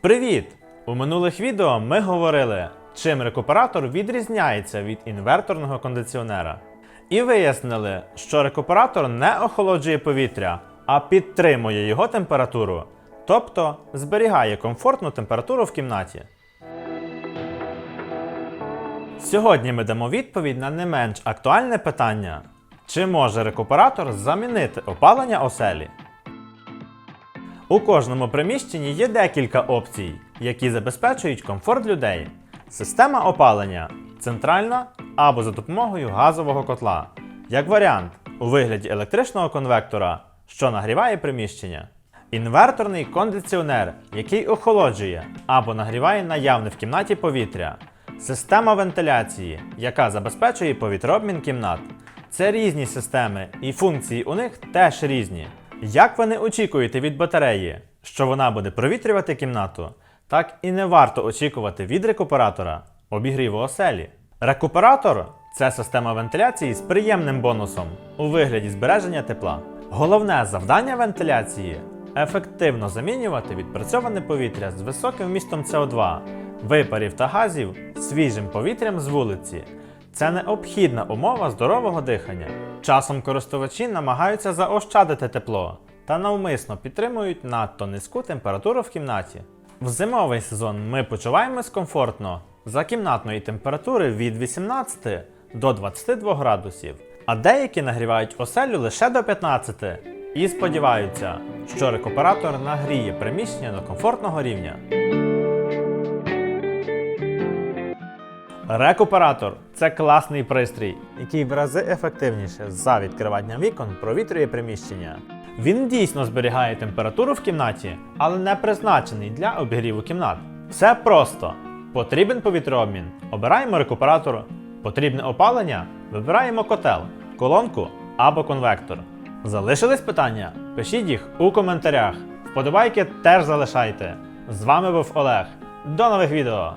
Привіт! У минулих відео ми говорили, чим рекуператор відрізняється від інверторного кондиціонера. І вияснили, що рекуператор не охолоджує повітря, а підтримує його температуру, тобто зберігає комфортну температуру в кімнаті. Сьогодні ми дамо відповідь на не менш актуальне питання: чи може рекуператор замінити опалення оселі? У кожному приміщенні є декілька опцій, які забезпечують комфорт людей. Система опалення центральна або за допомогою газового котла. Як варіант, у вигляді електричного конвектора, що нагріває приміщення. Інверторний кондиціонер, який охолоджує або нагріває наявне в кімнаті повітря. Система вентиляції, яка забезпечує повітрообмін кімнат. Це різні системи, і функції у них теж різні. Як ви не очікуєте від батареї, що вона буде провітрювати кімнату, так і не варто очікувати від рекуператора обігріву оселі. Рекуператор це система вентиляції з приємним бонусом у вигляді збереження тепла. Головне завдання вентиляції ефективно замінювати відпрацьоване повітря з високим вмістом СО2, випарів та газів свіжим повітрям з вулиці. Це необхідна умова здорового дихання. Часом користувачі намагаються заощадити тепло та навмисно підтримують надто низьку температуру в кімнаті. В зимовий сезон ми почуваємось комфортно за кімнатної температури від 18 до 22 градусів, а деякі нагрівають оселю лише до 15 і сподіваються, що рекуператор нагріє приміщення до комфортного рівня. Рекуператор це класний пристрій, який в рази ефективніше за відкриванням вікон провітрює приміщення. Він дійсно зберігає температуру в кімнаті, але не призначений для обігріву кімнат. Все просто. Потрібен повітрообмін. Обираємо рекуператор. Потрібне опалення. Вибираємо котел, колонку або конвектор. Залишились питання? Пишіть їх у коментарях. Вподобайки теж залишайте. З вами був Олег. До нових відео!